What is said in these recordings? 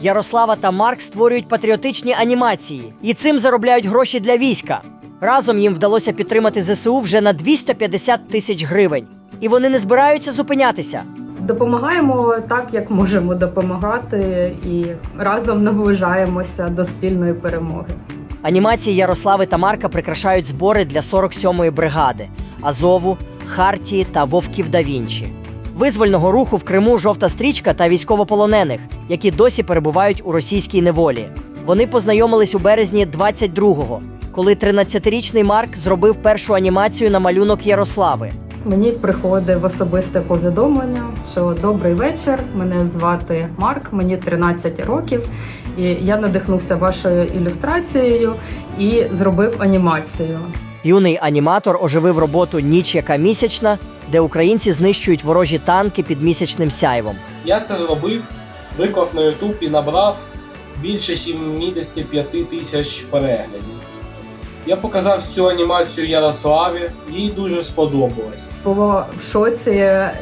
Ярослава та Марк створюють патріотичні анімації і цим заробляють гроші для війська. Разом їм вдалося підтримати ЗСУ вже на 250 тисяч гривень. І вони не збираються зупинятися. Допомагаємо так, як можемо допомагати, і разом наближаємося до спільної перемоги. Анімації Ярослави та Марка прикрашають збори для 47-ї бригади Азову, Хартії та Вовків да Вінчі. Визвольного руху в Криму жовта стрічка та військовополонених, які досі перебувають у російській неволі. Вони познайомились у березні 22-го, коли 13-річний Марк зробив першу анімацію на малюнок Ярослави. Мені приходить особисте повідомлення, що добрий вечір. Мене звати Марк, мені 13 років, і я надихнувся вашою ілюстрацією і зробив анімацію. Юний аніматор оживив роботу Ніч яка місячна, де українці знищують ворожі танки під місячним сяйвом. Я це зробив, виклав на YouTube і набрав більше 75 тисяч переглядів. Я показав цю анімацію Ярославі, їй дуже сподобалось. Було в шоці,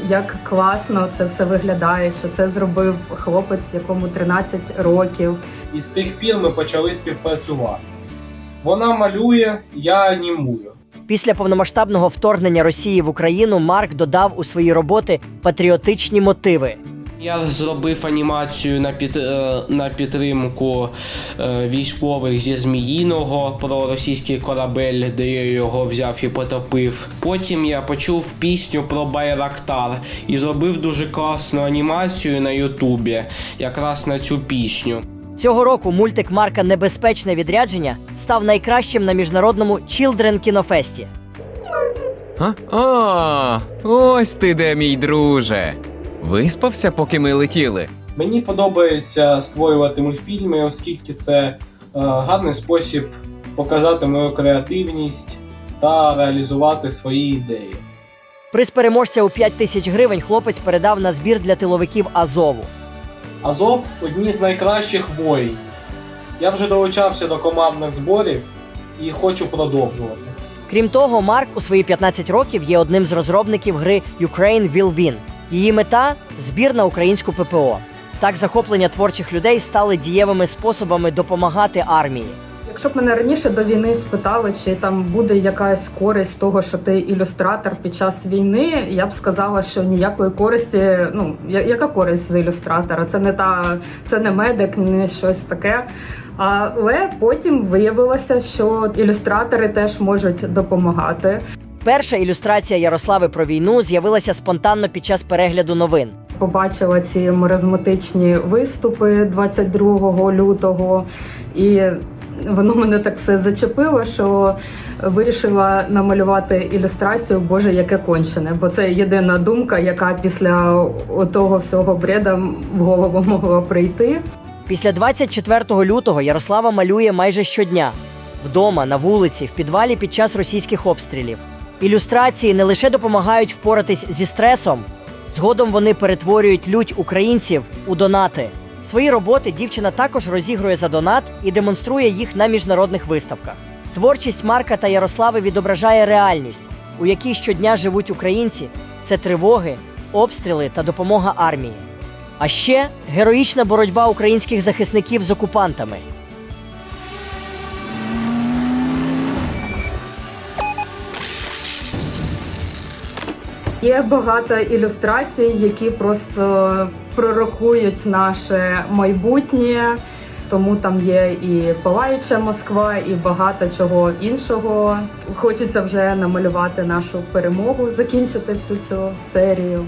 як класно це все виглядає, що це зробив хлопець, якому 13 років. І з тих пір ми почали співпрацювати. Вона малює, я анімую. Після повномасштабного вторгнення Росії в Україну Марк додав у свої роботи патріотичні мотиви. Я зробив анімацію на під, е, на підтримку е, військових зі Зміїного про російський корабель, де я його взяв і потопив. Потім я почув пісню про Байрактар і зробив дуже класну анімацію на Ютубі, якраз на цю пісню. Цього року мультик Марка Небезпечне відрядження став найкращим на міжнародному Children кінофесті. А? О, ось ти де, мій друже. Виспався, поки ми летіли. Мені подобається створювати мультфільми, оскільки це е, гарний спосіб показати мою креативність та реалізувати свої ідеї. Приз переможця у 5 тисяч гривень хлопець передав на збір для тиловиків Азову. Азов одні з найкращих воїнів. Я вже долучався до командних зборів і хочу продовжувати. Крім того, Марк у свої 15 років є одним з розробників гри Ukraine Will Win. Її мета збір на українську ППО. Так захоплення творчих людей стали дієвими способами допомагати армії. Якщо б мене раніше до війни спитали, чи там буде якась користь з того, що ти ілюстратор під час війни, я б сказала, що ніякої користі. Ну яка користь з ілюстратора? Це не та це не медик, не щось таке. Але потім виявилося, що ілюстратори теж можуть допомагати. Перша ілюстрація Ярослави про війну з'явилася спонтанно під час перегляду новин. Побачила ці маразматичні виступи 22 лютого, і воно мене так все зачепило, що вирішила намалювати ілюстрацію Боже, яке кончене. Бо це єдина думка, яка після того всього бреда в голову могла прийти. Після 24 лютого Ярослава малює майже щодня вдома, на вулиці, в підвалі під час російських обстрілів. Ілюстрації не лише допомагають впоратись зі стресом, згодом вони перетворюють лють українців у донати. Свої роботи дівчина також розігрує за донат і демонструє їх на міжнародних виставках. Творчість Марка та Ярослави відображає реальність, у якій щодня живуть українці. Це тривоги, обстріли та допомога армії. А ще героїчна боротьба українських захисників з окупантами. Є багато ілюстрацій, які просто пророкують наше майбутнє. Тому там є і палаюча Москва, і багато чого іншого. Хочеться вже намалювати нашу перемогу, закінчити всю цю серію.